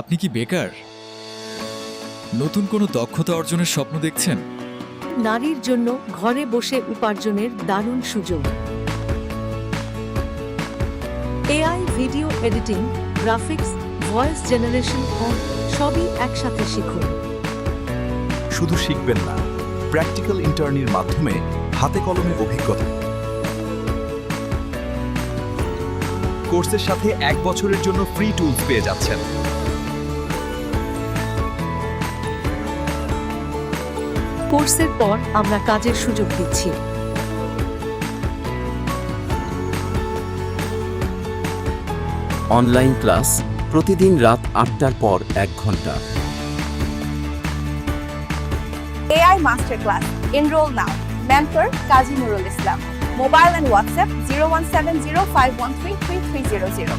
আপনি কি বেকার? নতুন কোনো দক্ষতা অর্জনের স্বপ্ন দেখছেন? নারীর জন্য ঘরে বসে উপার্জনের দারুণ সুযোগ। AI video editing graphics voice generation ও সবই একসাথে শিখুন। শুধু শিখবেন না প্র্যাকটিক্যাল ইন্টার্নির মাধ্যমে হাতে কলমে অভিজ্ঞতা। কোর্সের সাথে এক বছরের জন্য ফ্রি টুলস পেয়ে যাচ্ছেন। কোর্সের পর আমরা কাজের সুযোগ দিচ্ছি। অনলাইন ক্লাস প্রতিদিন রাত আটটার পর এক ঘণ্টা। AI master class enrol now member Kazi Nurul Islam. Mobile and WhatsApp zero one seven zero five one three three three zero zero